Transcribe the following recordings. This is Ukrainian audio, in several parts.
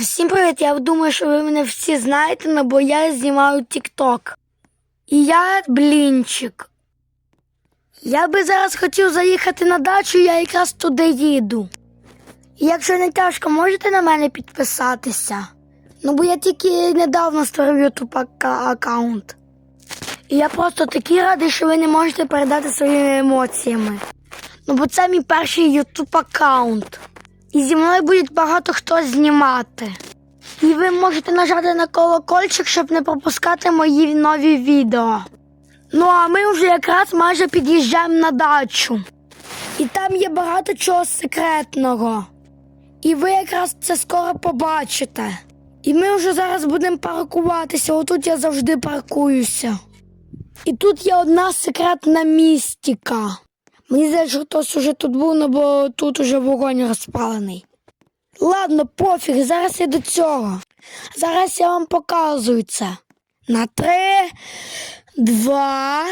Всім привіт! Я думаю, що ви мене всі знаєте, ну, бо я знімаю TikTok. І я блінчик. Я би зараз хотів заїхати на дачу, я якраз туди їду. Якщо не тяжко, можете на мене підписатися? Ну, бо я тільки недавно створив YouTube аккаунт. І я просто такий радий, що ви не можете передати своїми емоціями. Ну, бо це мій перший YouTube аккаунт. І зі мною буде багато хто знімати. І ви можете нажати на колокольчик, щоб не пропускати мої нові відео. Ну а ми вже якраз майже під'їжджаємо на дачу. І там є багато чого секретного. І ви якраз це скоро побачите. І ми вже зараз будемо паркуватися. Отут я завжди паркуюся. І тут є одна секретна містика. Мені здається, що хтось уже тут був, ну, бо тут уже вогонь розпалений. Ладно, пофіг, зараз я до цього. Зараз я вам показую це. На три, два,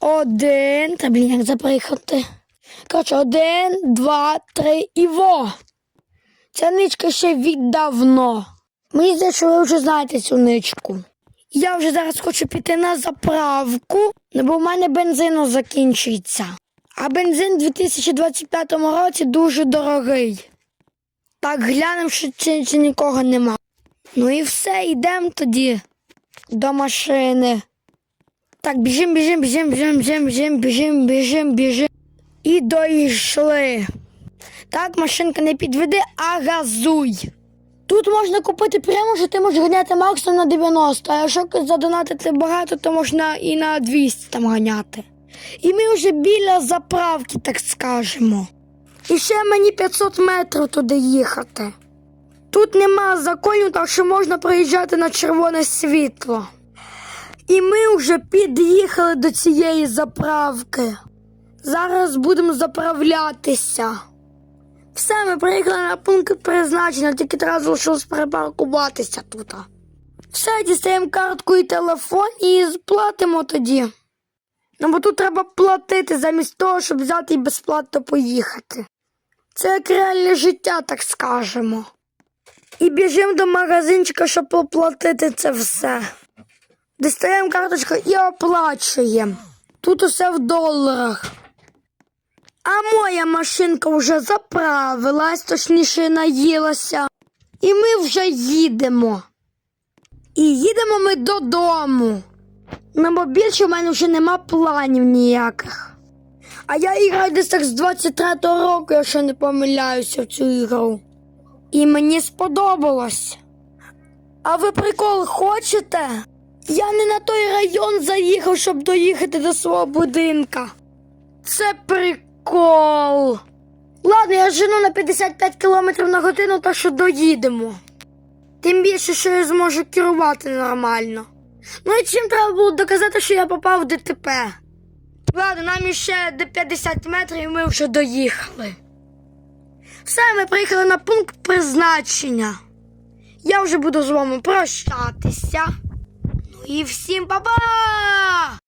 один. Та блін, як заприїхати. Коротше, один, два, три і во. Ця ничка ще віддавно. Мені здається, що ви вже знаєте цю ничку. Я вже зараз хочу піти на заправку, ну, бо в мене бензину закінчується. А бензин у 2025 році дуже дорогий. Так, глянемо, що чи, чи нікого нема. Ну і все, йдемо тоді до машини. Так, біжим, біжим, біжим, біжим, біжим, біжим, біжим, біжим, біжим. І дійшли. Так, машинка не підведи, а газуй. Тут можна купити прямо, що ти можеш ганяти максимум на 90, а якщо задонатити багато, то можна і на 200 там ганяти. І ми вже біля заправки, так скажемо. І ще мені 500 метрів туди їхати. Тут нема законів, так що можна проїжджати на червоне світло. І ми вже під'їхали до цієї заправки. Зараз будемо заправлятися. Все, ми приїхали на пункт призначення, тільки треба залишилось перепаркуватися тут. Все, дістаємо картку і телефон і сплатимо тоді. Ну, бо тут треба платити замість того, щоб взяти і безплатно поїхати. Це як реальне життя, так скажемо. І біжимо до магазинчика, щоб оплатити це все. Дістаємо карточку і оплачуємо. Тут усе в доларах. А моя машинка вже заправилась, точніше наїлася. І ми вже їдемо. І їдемо ми додому. Ну, бо більше в мене вже нема планів ніяких. А я граю десь так з 23-го року, якщо не помиляюся в цю ігру. І мені сподобалось. А ви прикол хочете? Я не на той район заїхав, щоб доїхати до свого будинка. Це прикол. Ладно, я жену на 55 км на годину, так що доїдемо. Тим більше, що я зможу керувати нормально. Ну і чим треба було доказати, що я попав в ДТП. Ладно, нам іще до 50 метрів і ми вже доїхали. Все, ми приїхали на пункт призначення. Я вже буду з вами прощатися. Ну і всім па-па!